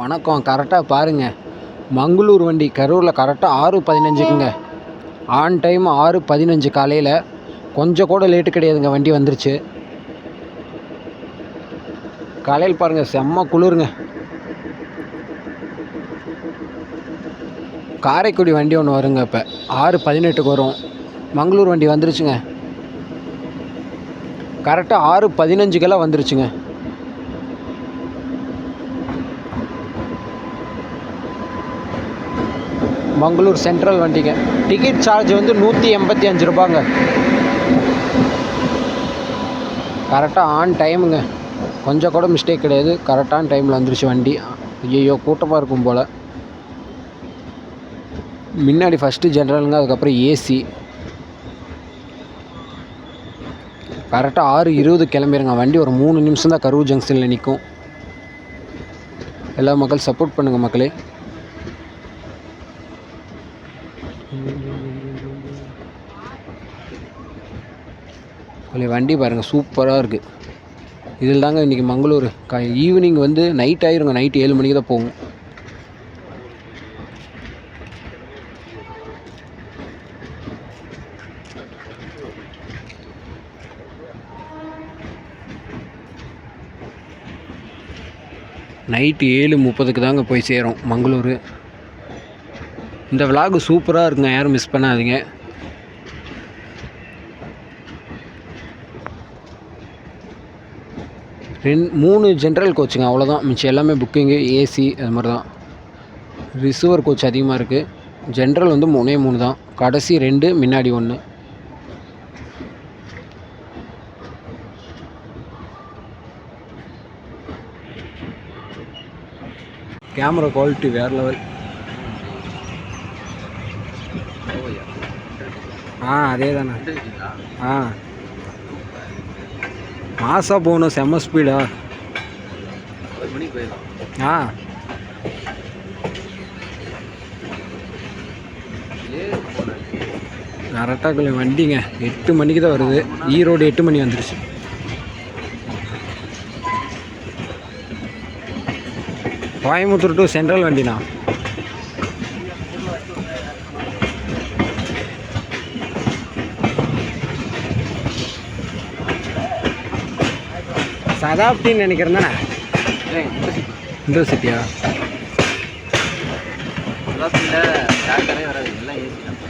வணக்கம் கரெக்டாக பாருங்கள் மங்களூர் வண்டி கரூரில் கரெக்டாக ஆறு பதினஞ்சுக்குங்க. ஆன் டைம் ஆறு பதினஞ்சு காலையில். கொஞ்சம் கூட லேட்டு கிடையாதுங்க வண்டி வந்துருச்சு. காலையில் பாருங்கள் செம்ம குளிருங்க. காரைக்குடி வண்டி ஒன்று வருங்க இப்போ. ஆறு பதினெட்டுக்கு வரும். மங்களூர் வண்டி வந்துருச்சுங்க. கரெக்டாக ஆறு பதினஞ்சுக்கெல்லாம் வந்துருச்சுங்க. மங்களூர் சென்ட்ரல் வண்டிங்க. டிக்கெட் சார்ஜ் வந்து நூற்றி எண்பத்தி அஞ்சு ரூபாங்க. கரெக்டாக ஆன் டைமுங்க கொஞ்சம் கூட மிஸ்டேக் கிடையாது. கரெக்டான டைமில் வந்துருச்சு வண்டி. ஐயோ கூட்டமாக இருக்கும் போல். முன்னாடி ஃபஸ்ட்டு ஜென்ரலுங்க அதுக்கப்புறம் ஏசி கரெக்டாக ஆறு இருபது கிளம்பிடுங்க வண்டி ஒரு மூணு நிமிஷம் தான் கரூர் ஜங்ஷனில் நிற்கும் எல்லா மக்கள் சப்போர்ட் பண்ணுங்கள் மக்களே. இந்த வண்டி பாருங்கள் சூப்பராக இருக்குது இதில் தாங்க இன்றைக்கி மங்களூர். க ஈவினிங் வந்து நைட் ஆயிருங்க நைட் ஏழு மணிக்கு தான் போகும். நைட்டு ஏழு முப்பதுக்கு தாங்க போய் சேரும் மங்களூர். இந்த விலாகு சூப்பராக இருக்குங்க யாரும் மிஸ் பண்ணாதீங்க. ரெண்டு மூணு ஜென்ரல் கோச்சுங்க அவ்வளோதான் மிச்சம் எல்லாமே புக்கிங்கு ஏசி அது மாதிரி தான் ரிசர்வர் கோச் அதிகமாக இருக்குது ஜென்ரல் வந்து மூணே மூணு தான். கடைசி ரெண்டு முன்னாடி ஒன்று கேமரா குவாலிட்டி வேறு லெவல் ஆ அதே தானே ஆ. மாசாக போகணும் செம்ம ஸ்பீடா ஆ. கரெக்டாக வண்டிங்க. எட்டு மணிக்கு தான் வருது. ஈரோடு எட்டு மணி வந்துருச்சு. கோயம்புத்தூர் டு சென்ட்ரல் வண்டிண்ணா. சதாப்தின்னு நினைக்கிறேன் தானே? இன்டர்சிட்டியா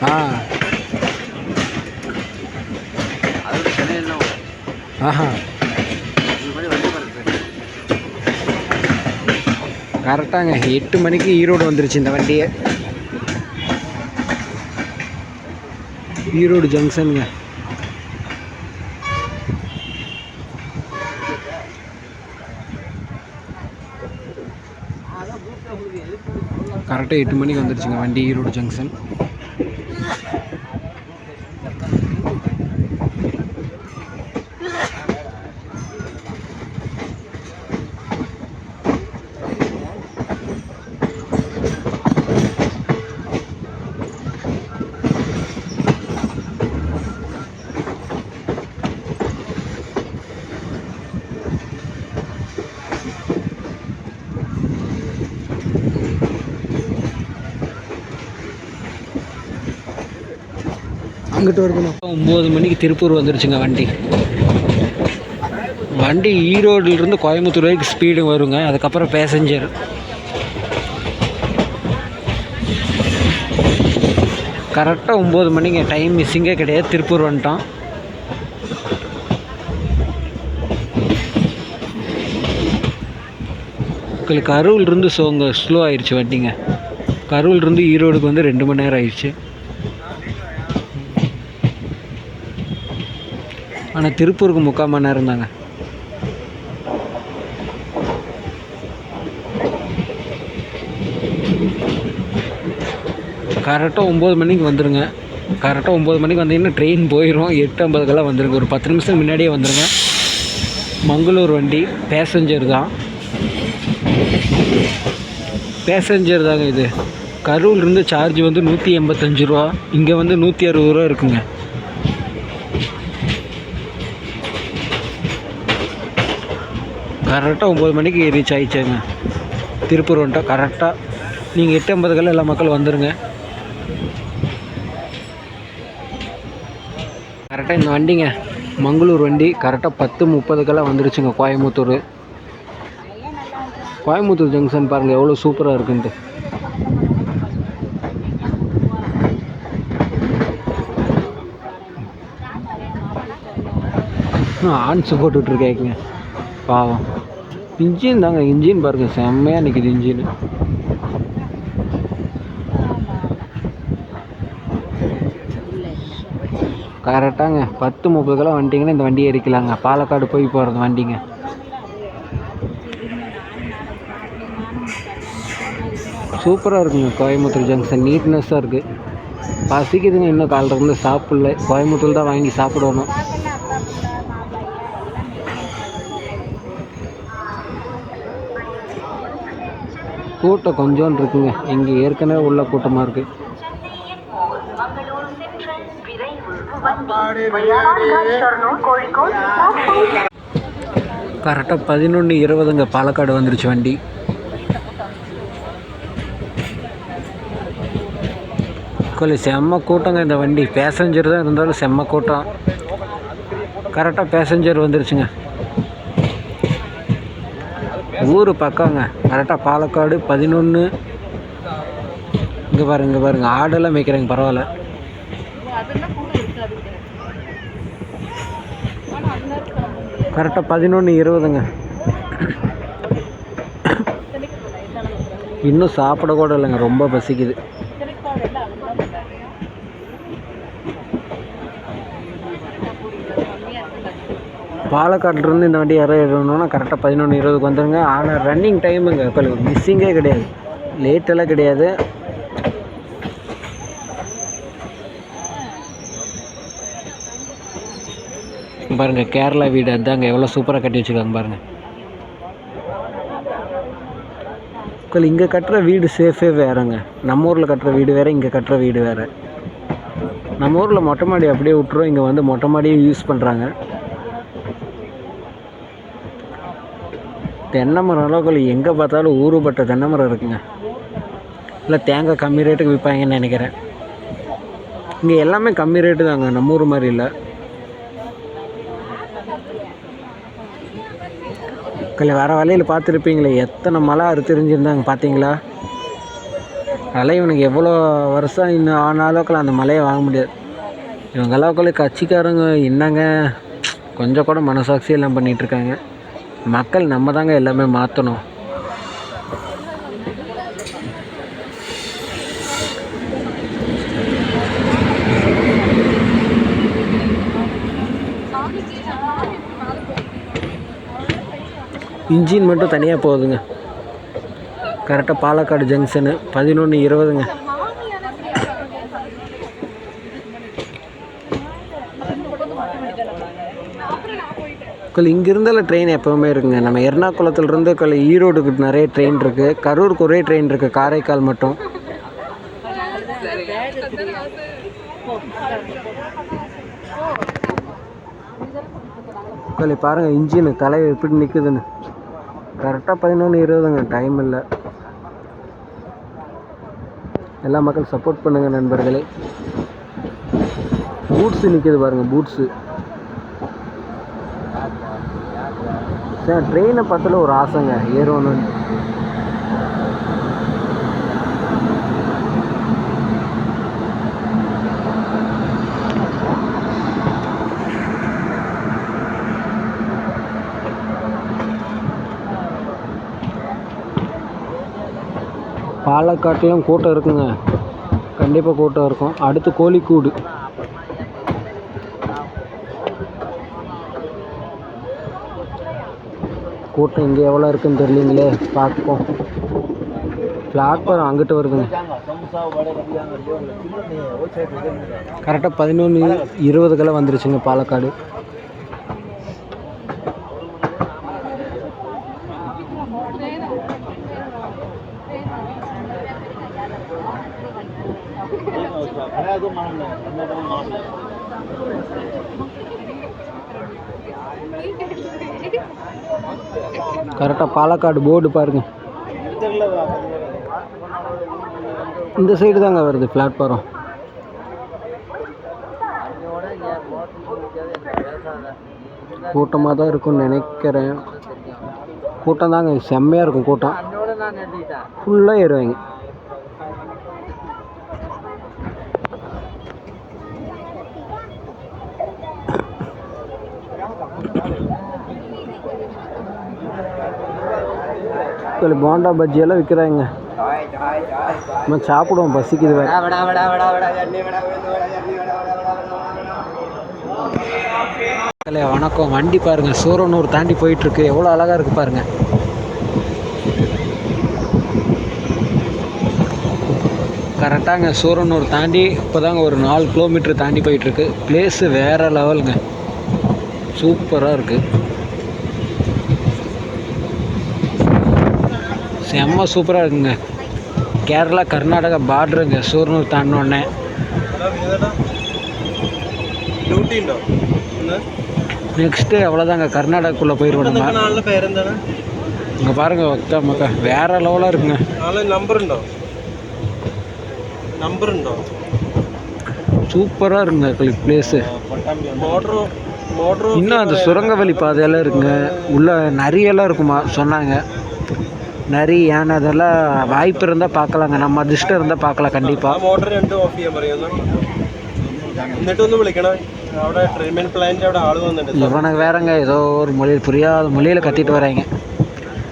ஆ. ஆஹா. கரெக்டாங்க. எட்டு மணிக்கு ஈரோடு வந்துருச்சு இந்த வண்டியே. ஈரோடு ஜங்ஷனுங்க கரெக்டாக எட்டு மணிக்கு வந்துருச்சுங்க வண்டி ஈரோடு ஜங்ஷன் போயிட்டு வருதுண்ணா ஒம்பது மணிக்கு திருப்பூர் வந்துருச்சுங்க வண்டி. வண்டி ஈரோடுலேருந்து கோயம்புத்தூர் வரைக்கும் ஸ்பீடு வருங்க. அதுக்கப்புறம் பேசஞ்சர் கரெக்டாக ஒம்பது மணிங்க. டைம் மிஸ்ஸிங்கே கிடையாது. திருப்பூர் வந்துட்டோம். உங்களுக்கு கரூர்லேருந்து ஸோ உங்கள் ஸ்லோ ஆயிடுச்சு வண்டிங்க. கரூர்லேருந்து ஈரோடுக்கு வந்து ரெண்டு மணி நேரம் ஆயிடுச்சு ஆனால் திருப்பூருக்கு முக்கால் மணி நேரம் தாங்க. கரெக்டாக ஒம்பது மணிக்கு வந்துடுங்க கரெக்டாக ஒம்பது மணிக்கு வந்தீங்கன்னா ட்ரெயின் போயிடும் எட்டு ஐம்பதுக்கெல்லாம் வந்துடுங்க ஒரு பத்து நிமிஷம் முன்னாடியே வந்துடுங்க மங்களூர் வண்டி பேசஞ்சர் தான். பேசஞ்சர் தாங்க இது. கரூர்லேருந்து சார்ஜ் வந்து நூற்றி எண்பத்தஞ்சு ரூபா. இங்கே வந்து நூற்றி அறுபது ரூபா இருக்குங்க. கரெக்டாக ஒம்பது மணிக்கு ரீச் ஆகிடுச்சேங்க திருப்பூர் வந்துட்டோம். கரெக்டாக நீங்கள் எட்டு ஐம்பதுக்கெல்லாம் எல்லா மக்கள் வந்துடுங்க கரெக்டாக இந்த வண்டிங்க. மங்களூர் வண்டி கரெக்டாக பத்து முப்பதுக்கெல்லாம் வந்துருச்சுங்க கோயம்புத்தூர். கோயம்புத்தூர் ஜங்ஷன் பாருங்கள் எவ்வளோ சூப்பராக இருக்குன்ட்டு. ஆன்ஸ் போட்டுட்ருக்கேங்க பாவம். இன்ஜின் தாங்க இன்ஜின் பாருங்கள் செம்மையாக நிற்கிது இன்ஜின். கரெக்டாங்க பத்து முப்பதுக்கெல்லாம் வந்துட்டிங்கன்னா இந்த வண்டியை எரிக்கலாங்க பாலக்காடு போய் போகிறது வண்டிங்க. சூப்பராக இருக்குங்க கோயம்புத்தூர் ஜங்ஷன் நீட்னஸ்ஸாக இருக்குது பசிக்குதுங்க இன்னும் காலைல இருந்து சாப்பிடல. கோயம்புத்தூர் தான் வாங்கி சாப்பிடணும். கூட்டம் கொஞ்சோன்னு இருக்குங்க. இங்கே ஏற்கனவே உள்ள கூட்டமாக இருக்குது கரெக்டாக பதினொன்று இருபதுங்க. பாலக்காடு வந்துருச்சு வண்டி. கொல்லி செம்ம கூட்டங்க இந்த வண்டி. பேசஞ்சர் தான் இருந்தாலும் செம்ம கூட்டம். கரெக்டாக பேசஞ்சர் வந்துருச்சுங்க. ஊர் பக்கங்க. கரெக்டாக பாலக்காடு பதினொன்று இங்கே பாருங்க இங்கே பாருங்க. ஆடெல்லாம் மேய்க்கிறாங்க பரவாயில்ல. கரெக்டாக பதினொன்று இருபதுங்க. இன்னும் சாப்பிட கூட இல்லைங்க ரொம்ப பசிக்குது. பாலக்காட்டிலேருந்து இந்த வண்டி இறங்கணும்னா கரெக்டாக பதினொன்று இருபதுக்கு வந்துடுங்க ஆனால் ரன்னிங் டைமுங்க இப்போ மிஸ்ஸிங்கே கிடையாது. லேட்டெல்லாம் கிடையாது. பாருங்கள் கேரளா வீடு அதாங்க எவ்வளோ சூப்பராக கட்டி வச்சுருக்காங்க பாருங்கள் மக்கள் இங்கே கட்டுற வீடு சேஃபே வேறங்க. நம்ம ஊரில் கட்டுற வீடு வேறு இங்கே கட்டுற வீடு வேறு. நம்ம ஊரில் மொட்டை மாடி அப்படியே விட்டுரும் இங்கே வந்து மொட்டை மாடியும் யூஸ் பண்ணுறாங்க தென்னை மரம் அளவுக்கு எங்கே பார்த்தாலும் ஊறுபட்ட தென்னை மரம் இருக்குங்க. இல்லை தேங்காய் கம்மி ரேட்டுக்கு விற்பாங்கன்னு நினைக்கிறேன். இங்கே எல்லாமே கம்மி ரேட்டு தாங்க. நம்ம ஊர் மாதிரி இல்லை. கல்ல வர வழியில் பார்த்துருப்பீங்களே. எத்தனை மழை அறுத்தெறிஞ்சிருந்தாங்க பார்த்தீங்களா? அதெல்லாம் இவனுக்கு எவ்வளோ வருஷம் இன்னும் ஆன அளவுக்குலாம் அந்த மலையை வாங்க முடியாது. இவங்க அளவுக்குள்ள கட்சிக்காரங்க என்னங்க? கொஞ்சம் கூட மனசாட்சி எல்லாம் பண்ணிகிட்ருக்காங்க மக்கள் நம்ம தாங்க எல்லாமே மாற்றணும் இன்ஜின் மட்டும் தனியாக போகுதுங்க கரெக்டாக பாலக்காடு ஜங்ஷனு பதினொன்று இருபதுங்க. கல் இங்கே இருந்தாலும் ட்ரெயின் எப்போவுமே இருக்குங்க. நம்ம எர்ணாகுளத்துலேருந்து கல் ஈரோடுக்கு நிறைய ட்ரெயின் இருக்குது கரூருக்கு ஒரே ட்ரெயின் இருக்குது காரைக்கால் மட்டும். கல் பாருங்கள் இன்ஜின் தலை எப்படி நிற்குதுன்னு கரெக்டாக பதினொன்று இருபதுங்க. டைம் இல்லை. எல்லா மக்கள் சப்போர்ட் பண்ணுங்கள் நண்பர்களே. பூட்ஸு நிற்கிது பாருங்கள் பூட்ஸு சார் ட்ரெயினை பார்த்தால ஒரு ஆசைங்க ஏறணும்னு பாலக்காட்டிலும் கூட்டம் இருக்குங்க. கண்டிப்பாக கூட்டம் இருக்கும். அடுத்து கோழிக்கூடு. கூட்டம் இங்கே எவ்வளோ இருக்குன்னு தெரியலீங்களே? பார்ப்போம். பிளாட்ஃபார்ம் அங்கிட்டு வருதுங்க. கரெக்டாக பதினொன்று இருபதுக்கெல்லாம் வந்துருச்சுங்க பாலக்காடு கரெக்டாக பாலக்காடு போர்டு பாருங்க. இந்த சைடு தாங்க வருது பிளாட்ஃபாரம் கூட்டமாக தான் இருக்கும்னு நினைக்கிறேன். கூட்டம் தாங்க செம்மையாக இருக்கும் கூட்டம். ஃபுல்லாக ஏறுவாங்க. சொல்லி போண்டா பஜ்ஜி எல்லாம் விற்கிறாங்க நம்ம சாப்பிடுவோம் பசிக்குது வேற. மக்களே வணக்கம். வண்டி பாருங்க சூரனூர் தாண்டி போயிட்டு இருக்கு எவ்வளோ அழகா இருக்கு பாருங்க. கரெக்டாங்க சூரனூர் தாண்டி இப்போதாங்க ஒரு நாலு கிலோமீட்டர் தாண்டி போயிட்டு இருக்கு பிளேஸு வேற லெவலுங்க சூப்பராக இருக்குது செம்ம சூப்பராக இருக்குங்க. கேரளா கர்நாடகா பார்டருங்க சூர்னூர் தாண்டினோடனே. நெக்ஸ்ட்டு அவ்வளோதாங்க கர்நாடகாக்குள்ளே போயிடுவோம் இங்கே பாருங்க மக்கா மக்கா. வேறு லெவலாக இருக்குங்க. நம்பருண்டோ நம்பருண்டோ சூப்பராக இருக்குங்க களி பிளேஸு இன்னும் அந்த சுரங்க வழி பாதையெல்லாம் இருக்குங்க. உள்ளே நிறையெல்லாம் இருக்குமா? சொன்னாங்க. நரி யானை அதெல்லாம் வாய்ப்பு இருந்தால் பார்க்கலாங்க நம்ம அதிர்ஷ்டம் இருந்தால் பார்க்கலாம் ആ கண்டிப்பாக മോട്ടർ രണ്ടും ഓഫ് ചെയ്യാൻ പറയുന്നു എന്നിട്ടൊന്ന് വിളിക്കണം അവിടെ ട്രീറ്റ്മെന്റ് പ്ലാന്റ് അവിടെ ആള് വന്നിട്ടുണ്ട് இவனுக்கு வேறங்க ஏதோ ஒரு மொழியில் புரியாத மொழியில் கத்திட்டு வராங்க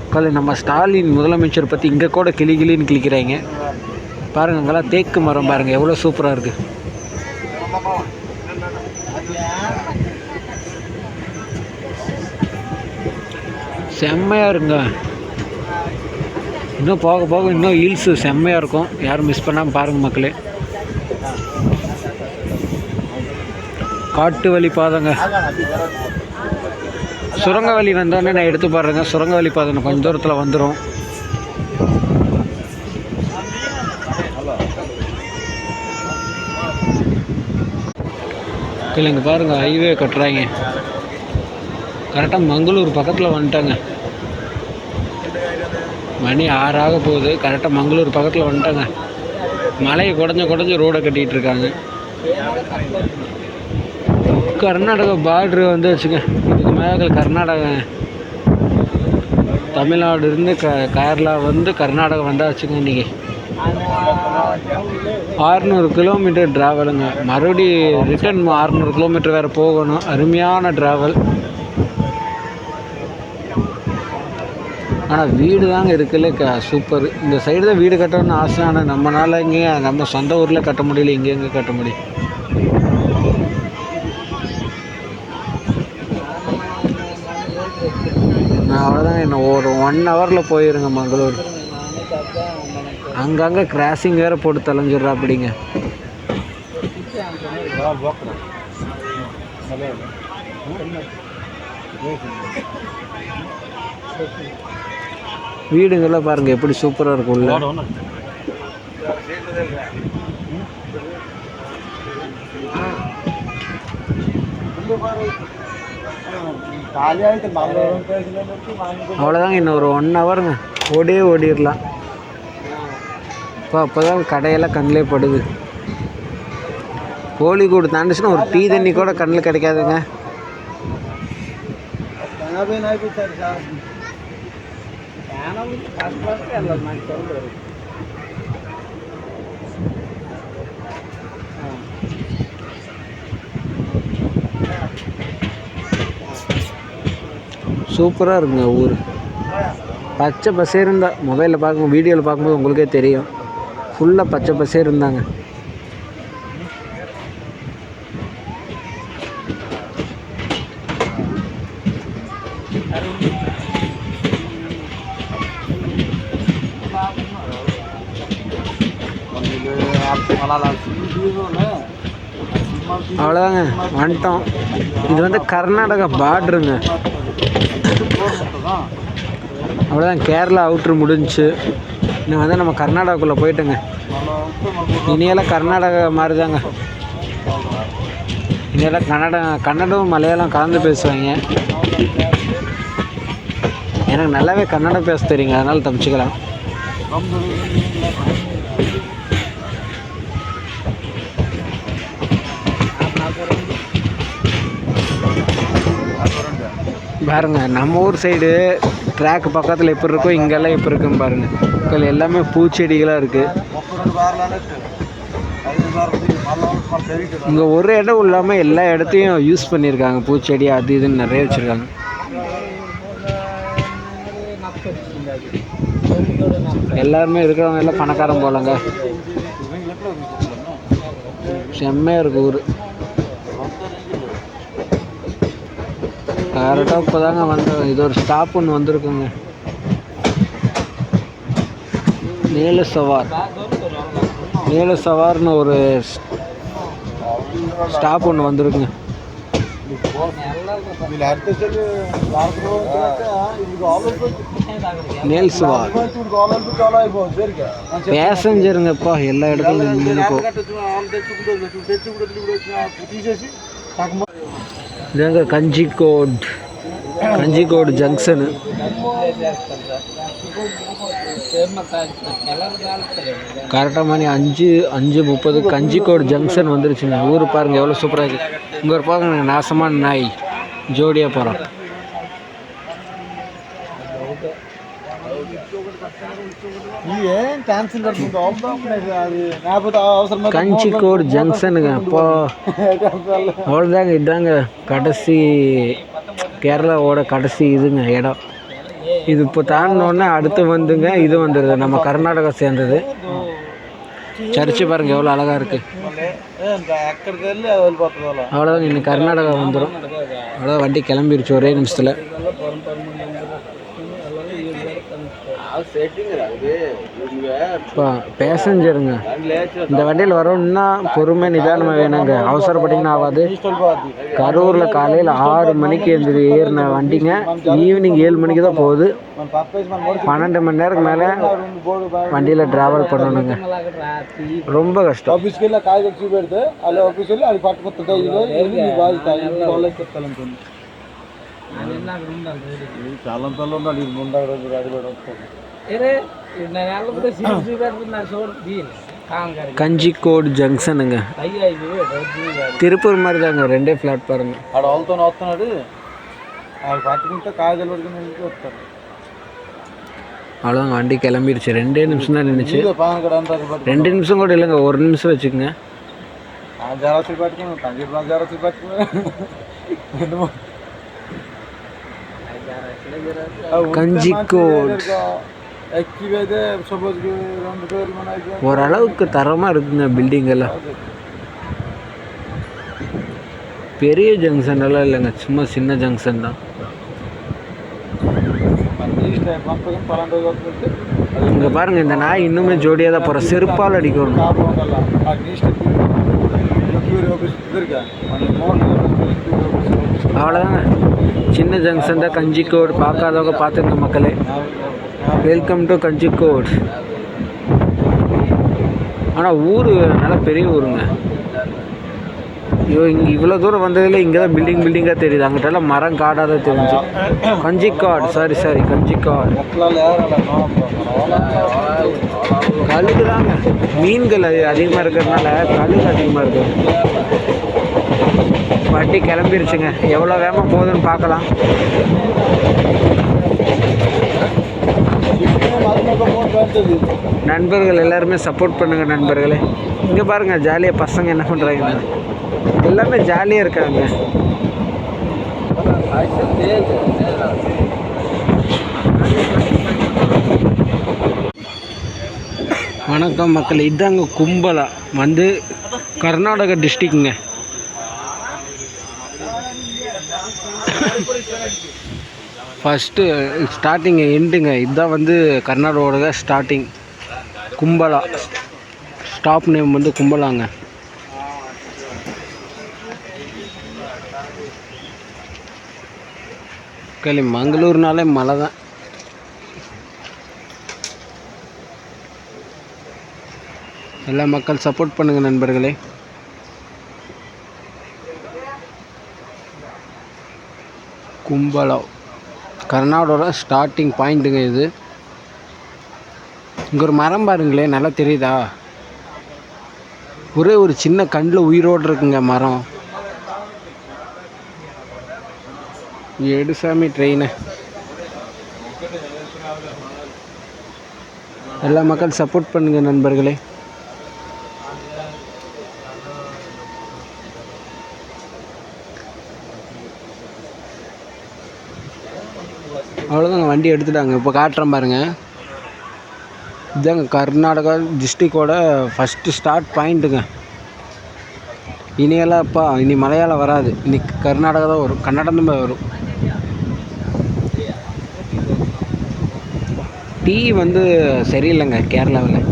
உட்காந்து நம்ம ஸ்டாலின் முதலமைச்சர் பற்றி இங்கே கூட கிளி கிளின்னு கிளிக்கிறாங்க பாருங்க அங்கெல்லாம் தேக்கு மரம் பாருங்க எவ்வளோ சூப்பராக இருக்குது செம்மையாக இருங்க இன்னும் போக போக இன்னும் ஹீல்ஸு செம்மையாக இருக்கும். யாரும் மிஸ் பண்ணாமல் பாருங்கள் மக்களே. காட்டு வழி பாதைங்க. சுரங்க வழி வந்தோடனே நான் எடுத்து பாருங்க. சுரங்க வழி பாதம் கொஞ்சம் தூரத்தில் வந்துடும் இல்லைங்க பாருங்கள் ஹைவே கட்டுறாங்க. கரெக்டாக மங்களூர் பக்கத்தில் வந்துட்டாங்க. மணி ஆறாக போகுது. கரெக்டாக மங்களூர் பக்கத்தில் வந்துட்டாங்க. மலையை குடஞ்ச குடஞ்சி ரோடை கட்டிகிட்டு இருக்காங்க. கர்நாடகா பார்ட்ரு வந்து வச்சுங்க இதுக்கு மேலே கர்நாடகா தமிழ்நாடு இருந்து க கேரளா வந்து கர்நாடகா வந்தாச்சுங்க இன்றைக்கி ஆறுநூறு கிலோமீட்டர் ட்ராவலுங்க மறுபடி ரிட்டர்ன் ஆறுநூறு கிலோமீட்டர் வேறு போகணும். அருமையான ட்ராவல் ஆனால் வீடு தாங்க இருக்குல்ல க சூப்பர் இந்த சைடு தான் வீடு கட்டணும்னு ஆசை ஆனால் நம்மளால் இங்கே நம்ம சொந்த ஊரில் கட்ட முடியல இங்கே எங்கே கட்ட முடியும்? நான் அவ்வளோதாங்க இன்னும் ஒரு ஒன் ஹவரில் போயிருங்க மங்களூர். அங்கங்கே கிராசிங் வேறு போட்டு தொலைஞ்சிடுறா அப்படிங்க வீடுங்கெல்லாம் பாருங்கள் எப்படி சூப்பராக இருக்கும் உள்ள அவ்வளோதாங்க இன்னும் ஒரு ஒன் ஹவருங்க ஓடியே ஓடிடலாம். இப்போ அப்போ தான் கடையெல்லாம் கண்ணிலே படுது. கோழிக்கூடு தாண்டிச்சுன்னா ஒரு டீ தண்ணி கூட கண்ணில் கிடைக்காதுங்க. சூப்பராக இருக்குங்க ஊர் பச்சை பசேர் இருந்தா மொபைலில் பார்க்கும் வீடியோவில் பார்க்கும்போது உங்களுக்கே தெரியும் ஃபுல்லாக பச்சை பசேர் இருந்தாங்க அவ்வளோதாங்க வந்துட்டோம். இது வந்து கர்நாடகா பார்டருங்க அவ்வளோதான் கேரளா அவுட்ரு முடிஞ்சு. இன்னும் வந்து நம்ம கர்நாடகாக்குள்ளே போயிட்டோங்க. இனியெல்லாம் கர்நாடகா மாதிரி தாங்க இனியெல்லாம் கன்னடம் கன்னடம் மலையாளம் கலந்து பேசுவாங்க. எனக்கு நல்லாவே கன்னடம் பேச தெரியுங்க அதனால் தப்பிச்சுக்கலாம். பாருங்க நம்ம ஊர் சைடு ட்ராக் பக்கத்தில் எப்படி இருக்கோ இங்கெல்லாம் எப்படி இருக்குன்னு பாருங்க. இதில் எல்லாமே பூச்செடிகளாக இருக்குது இங்கே ஒரு இடம் இல்லாமல் எல்லா இடத்தையும் யூஸ் பண்ணியிருக்காங்க பூச்செடி அது இதுன்னு நிறைய வச்சுருக்காங்க. எல்லாருமே இருக்கிறவங்க எல்லாம் பணக்காரன் போலங்க. செம்மையாக இருக்கு ஊர். கரெக்டாக இப்போ தாங்க வந்தோம் இது ஒரு ஸ்டாப் ஒன்று வந்திருக்குங்க நீல சவார் நீல சவார்னு ஒரு ஸ்டாப் ஒன்று வந்திருக்குங்க நீல் சவார் பேசஞ்சருங்கப்பா எல்லா இடத்துலையும் இதாங்க கஞ்சிக்கோட். கஞ்சிக்கோடு ஜங்ஷனு. கரெக்டாக மணி அஞ்சு அஞ்சு முப்பது. கஞ்சிக்கோடு ஜங்ஷன் வந்துருச்சுங்க. ஊர் பாருங்கள் எவ்வளோ சூப்பராக இருக்குது இங்கே ஒரு பாருங்க நாசமான நாய். ஜோடியாக போகிறோம் கஞ்சிக்கோடு ஜங்ஷனுங்க அப்போ அவ்வளோதாங்க இதாங்க. கடைசி கேரளாவோட கடைசி இதுங்க இடம். இது இப்போ தாண்டினோடனே அடுத்து வந்துங்க இது வந்துடுது நம்ம கர்நாடகா சேர்ந்தது. சர்ச்சு பாருங்க எவ்வளோ அழகாக இருக்குது அவ்வளோதாங்க இன்னைக்கு கர்நாடகா வந்துடும் அவ்வளோ வண்டி கிளம்பிருச்சு ஒரே நிமிஷத்தில். இப்போ பேசஞ்சருங்க இந்த வண்டியில் வரணும்னா பொறுமை நிதானமாக வேணுங்க அவசரப்பட்டீங்கன்னா ஆகாது கரூரில் காலையில் ஆறு மணிக்கு எழுந்து ஏறின வண்டிங்க ஈவினிங் ஏழு மணிக்கு தான் போகுது பன்னெண்டு மணி நேரத்துக்கு மேலே வண்டியில் ட்ராவல் பண்ணணுங்க ரொம்ப கஷ்டம் ఆఫీస్కి వెళ్ళి కాగితం చూపెడితే అలా ఆఫీస్ వెళ్ళి అది పట్టుకొస్తుంది ఇదిగో ఇది నీ బాధ్యత ఇది కాలేజ్ చెప్తాను చాలా పిల్లలు ఉండాలి ఇది ముందు అడిగాడు వస్తుంది கஞ்சிக்கோடு ஜங்ஷனுங்க திருப்பூர் மாதிரி தாங்க ரெண்டே பிளாட்ஃபார்ம் ఆడ వాళ్ళతో వస్తున్నాడు ఆడ పట్టుకుంటే కాగితాలు పట్టుకుని ఇంటికి వస్తాడు அவ்வளோதாங்க வண்டி கிளம்பிடுச்சு ரெண்டே நிமிஷம் தான் நின்றுச்சு ఇదే పాన్ కార్డు అంతా పట్టుకుని ரெண்டு நிமிஷம் கூட இல்லைங்க ஒரு நிமிஷம் வச்சுக்கோங்க ఆ జెరాక్స్ పట్టుకుని కంప్యూటర్ బాగా జెరాక్స్ పట్టుకుని கஞ்சிக்கோடு ஓரளவுக்கு தரமாக இருக்குங்க பில்டிங்கெல்லாம் பெரிய ஜங்ஷன் எல்லாம் இல்லைங்க சும்மா சின்ன ஜங்ஷன் தான். இங்கே பாருங்க இந்த நாய் இன்னுமே ஜோடியாக தான் போகிறோம் செருப்பால் அடிக்கணும். அவ்வளோதாங்க சின்ன ஜங்ஷன் தான் கஞ்சிக்கோடு பார்க்காதவங்க பார்த்துங்க மக்களே. வெல்கம் டு கஞ்சிக்கோட் ஆனால் ஊர் நல்லா பெரிய ஊருங்க. ஐயோ இங்கே இவ்வளோ தூரம் வந்ததில் இங்கே தான் பில்டிங் பில்டிங்காக தெரியுது. அங்கிட்டலாம் மரம் காடாக தான் தெரிஞ்சு கஞ்சிக்காடு சாரி சாரி கஞ்சிக்காடு கழுகு தாங்க மீன்கள் அது அதிகமாக இருக்கிறதுனால கழுகு அதிகமாக இருக்குது வண்டி கிளம்பிருச்சுங்க. எவ்வளோ வேகமாக போகுதுன்னு பார்க்கலாம். நண்பர்கள் எல்லாருமே சப்போர்ட் பண்ணுங்க நண்பர்களே. இங்கே பாருங்க ஜாலியாக பசங்க என்ன பண்ணுறாங்க எல்லாமே ஜாலியாக இருக்காங்க. வணக்கம் மக்கள். இதாங்க கும்பலா. வந்து கர்நாடகா டிஸ்ட்ரிக்ங்க ஃபஸ்ட்டு ஸ்டார்டிங் எண்டுங்க இதுதான் வந்து கர்நாடகாவோட ஸ்டார்டிங் கும்பலா. ஸ்டாப் நேம் வந்து கும்பலாங்க. கேள்வி மங்களூர்னாலே மலை தான் எல்லா மக்கள் சப்போர்ட் பண்ணுங்கள் நண்பர்களே. கும்பலா. கர்நாடோட ஸ்டார்டிங் பாயிண்ட்டுங்க இது. இங்கே ஒரு மரம் பாருங்களேன் நல்லா தெரியுதா? ஒரே ஒரு சின்ன கண்ணில் உயிரோடு இருக்குங்க மரம். எடுசாமி ட்ரெயினு ட்ரெயினை எல்லா மக்கள் சப்போர்ட் பண்ணுங்க நண்பர்களே. அவ்வளோதாங்க வண்டி எடுத்துட்டாங்க. இப்போ காட்டுறேன் பாருங்க. இதாங்க கர்நாடகா டிஸ்ட்ரிக்கோட ஃபஸ்ட்டு ஸ்டார்ட் பாயிண்ட்டுங்க இனியெல்லாம் அப்பா இனி மலையாளம் வராது. இனி கர்நாடகா தான் வரும். கன்னடம் தான் வரும். டீ வந்து சரியில்லைங்க கேரளாவில்.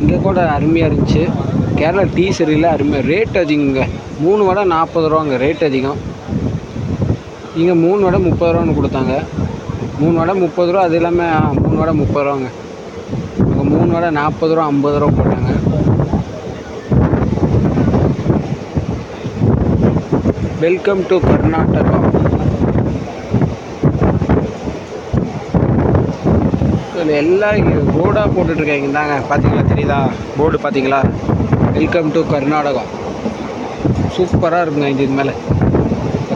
இங்கே கூட அருமையாக இருந்துச்சு. கேரளா டீ சரியில்லை அருமையாக ரேட் அதிகங்க. மூணு வடை நாற்பது ரூபாங்க ரேட் அதிகம். இங்கே மூணு வடை முப்பது ரூபான்னு கொடுத்தாங்க. மூணு வடை முப்பது ரூபா அது இல்லாமல் மூணு வடை முப்பது ரூபாங்க. அங்கே மூணு வடை நாற்பது ரூபா ஐம்பது ரூபா போட்டாங்க. வெல்கம் டு கர்நாடகா இதில் எல்லாம் போர்டாக போட்டுட்ருக்காங்க இந்தாங்க. பார்த்தீங்களா தெரியுதா? போர்டு பார்த்தீங்களா வெல்கம் டு கர்நாடகா சூப்பராக இருக்குங்க இது மேலே.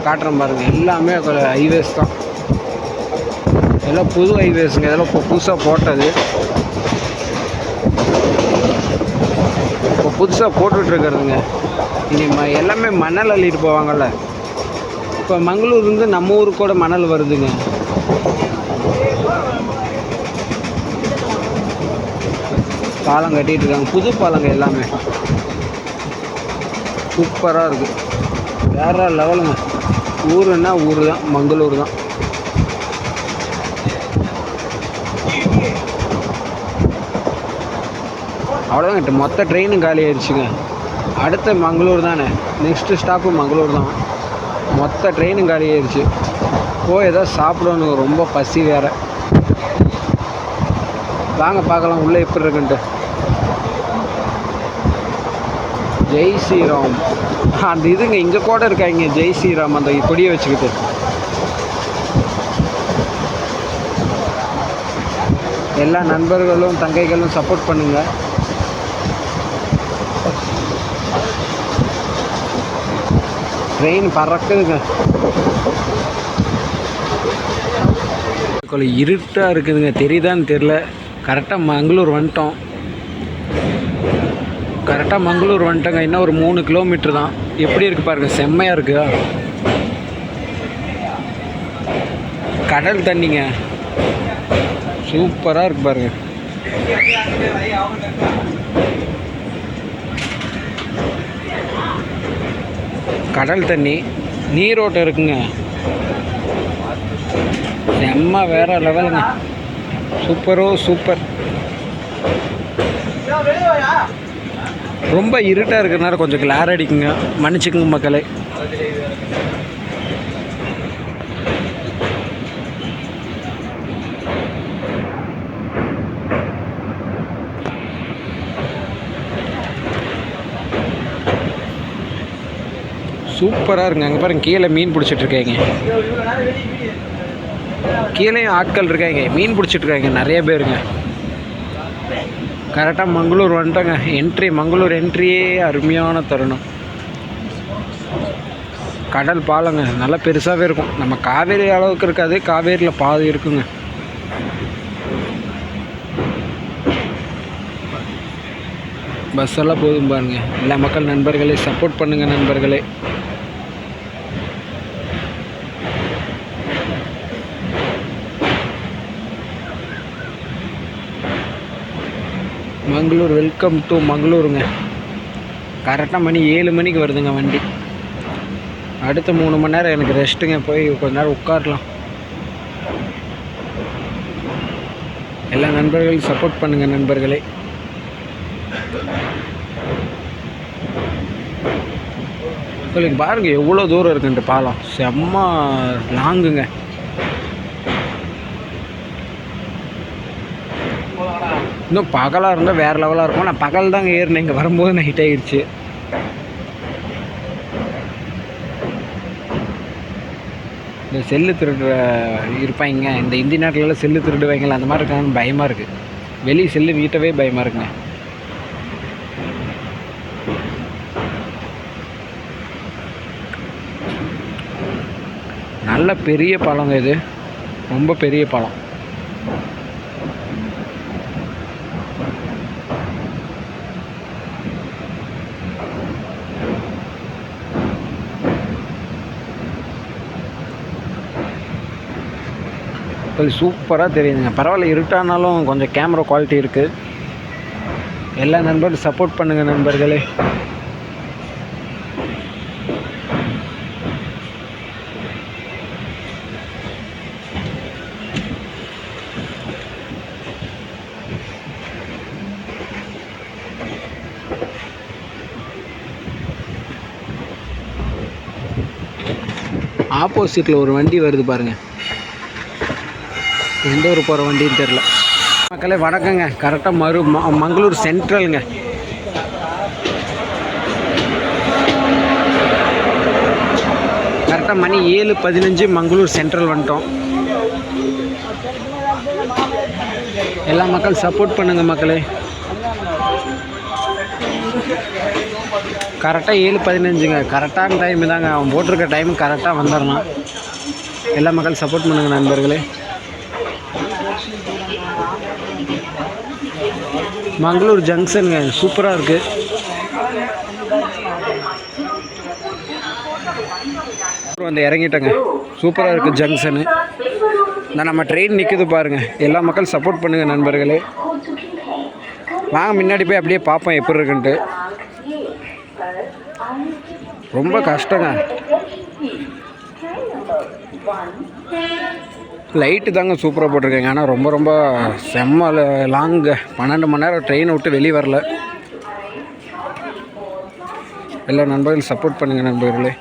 காட்டுறேன் பாருங்கள் எல்லாமே ஹைவேஸ் தான். எல்லாம் புது ஹைவேஸுங்க இதெல்லாம் இப்போ புதுசாக போட்டது. இப்போ புதுசாக போட்டுட்ருக்கிறதுங்க இனி ம எல்லாமே மணல் அள்ளிட்டு போவாங்கல்ல. இப்போ மங்களூர்லேருந்து நம்ம ஊருக்கு கூட மணல் வருதுங்க. பாலம் கட்டிகிட்டு இருக்காங்க. புது பாலங்க எல்லாமே. சூப்பராக இருக்குது வேற லெவலுங்க ஊருன்னா ஊர் தான் மங்களூர் தான். அவ்வளோதாங்க மொத்த ட்ரெயினும் காலி ஆயிடுச்சுங்க. அடுத்த மங்களூர் தானே. நெக்ஸ்ட்டு ஸ்டாப்பு மங்களூர் தான். மொத்த ட்ரெயினும் காலி ஆயிடுச்சு. போய் ஏதோ சாப்பிடணும் ரொம்ப பசி வேற. வாங்க பார்க்கலாம் உள்ளே எப்படி இருக்குன்ட்டு. ஜெய் ஸ்ரீராம். அந்த இதுங்க இங்கே கூட இருக்காங்க ஜெய் ஸ்ரீராம் அந்த கொடியை வச்சுக்கிட்டு. எல்லா நண்பர்களும் தங்கைகளும் சப்போர்ட் பண்ணுங்க. ட்ரெயின் பறக்குதுங்க. கொஞ்சம் இருட்டாக இருக்குதுங்க. தெரியுதான்னு தெரில கரெக்டாக மங்களூர் வந்துட்டோம். கரெக்டாக மங்களூர் வந்துட்டோங்க. இன்னும் ஒரு மூணு கிலோமீட்டர் தான். எப்படி இருக்கு பாருங்க செம்மையாக இருக்குதா கடல் தண்ணிங்க. சூப்பராக இருக்கு பாருங்க. கடல் தண்ணி நீரோட்டம் இருக்குங்க. செம்ம வேற லெவலுங்க. சூப்பரோ சூப்பர். ரொம்ப இருட்டாக இருக்கிறனால கொஞ்சம் கிளார் அடிக்குங்க. மன்னிச்சுக்குங்க மக்களே. சூப்பராக இருங்க அங்கே பாருங்க கீழே மீன் பிடிச்சிட்டு இருக்காங்க. கீழே ஆட்கள் இருக்காங்க. மீன் பிடிச்சிட்டு இருக்காங்க. நிறைய பேருங்க. கரெக்டாக மங்களூர் வந்துட்டோங்க. என்ட்ரி மங்களூர் என்ட்ரியே அருமையான தருணம். கடல் பாலங்க நல்லா பெருசாகவே இருக்கும். நம்ம காவேரி அளவுக்கு இருக்காது காவேரியில் பாதி இருக்குங்க. பஸ் எல்லாம் போதும் பாருங்க. எல்லா மக்கள் நண்பர்களே சப்போர்ட் பண்ணுங்கள் நண்பர்களே. மங்களூர் வெல்கம் டு மங்களூருங்க. கரெக்டாக மணி ஏழு மணிக்கு வருதுங்க வண்டி. அடுத்த மூணு மணி நேரம் எனக்கு ரெஸ்ட்டுங்க போய் கொஞ்ச நேரம் உட்காரலாம். எல்லா நண்பர்களும் சப்போர்ட் பண்ணுங்கள் நண்பர்களே. உங்களுக்கு பாருங்கள் எவ்வளோ தூரம் இருக்குன்ட்டு பாலம். செம்ம லாங்குங்க இன்னும் பகலாக இருந்தால் வேறு லெவலாக இருக்கும். நான் பகல் தாங்க ஏறினேன். இங்கே வரும்போது நைட் ஆகிடுச்சு இந்த செல்லு திருடுற இருப்பாங்க இந்த இந்தி நாட்டிலலாம் செல்லு திருடுவாங்களா அந்த மாதிரி இருக்காங்கன்னு பயமாக இருக்குது வெளியே செல்லு வீட்டவே பயமாக இருக்குங்க. நல்ல பெரிய பழங்க இது. ரொம்ப பெரிய பழம். இது சூப்பராக தெரியுதுங்க. பரவாயில்ல இருட்டானாலும் கொஞ்சம் கேமரா குவாலிட்டி இருக்குது எல்லா நண்பர்களும் சப்போர்ட் பண்ணுங்கள் நண்பர்களே. ஆப்போசிட்டில் ஒரு வண்டி வருது பாருங்கள் எந்த ஊர் போகிற வண்டின்னு தெரில. மக்களே வணக்கங்க. கரெக்டாக மறு ம- மங்களூர் சென்ட்ரலுங்க. கரெக்டாக மணி ஏழு பதினஞ்சு மங்களூர் சென்ட்ரல் வந்துட்டோம். எல்லா மக்கள் சப்போர்ட் பண்ணுங்க மக்களே. கரெக்டாக ஏழு பதினஞ்சுங்க. கரெக்டான டைம் தாங்க. அவன் போட்டிருக்க டைம் கரெக்டாக வந்துடணும் எல்லா மக்கள் சப்போர்ட் பண்ணுங்கள் நண்பர்களே. மங்களூர் ஜங்ஷனுங்க. சூப்பராக இருக்குது வந்து இறங்கிட்டேங்க. சூப்பராக இருக்குது ஜங்ஷனு. இந்த நம்ம ட்ரெயின் நிற்குது பாருங்கள் எல்லா மக்கள் சப்போர்ட் பண்ணுங்கள் நண்பர்களே. வாங்க முன்னாடி போய் அப்படியே பார்ப்போம் எப்படி இருக்குன்ட்டு. ரொம்ப கஷ்டங்க. லைட்டு தாங்க சூப்பராக போட்டிருக்கேங்க. ஆனால் ரொம்ப ரொம்ப செம்ம லாங்கு பன்னெண்டு மணி நேரம் ட்ரெயினை விட்டு வெளியே வரல. எல்லா நண்பர்களும் சப்போர்ட் பண்ணுங்கள் நண்பர்களே.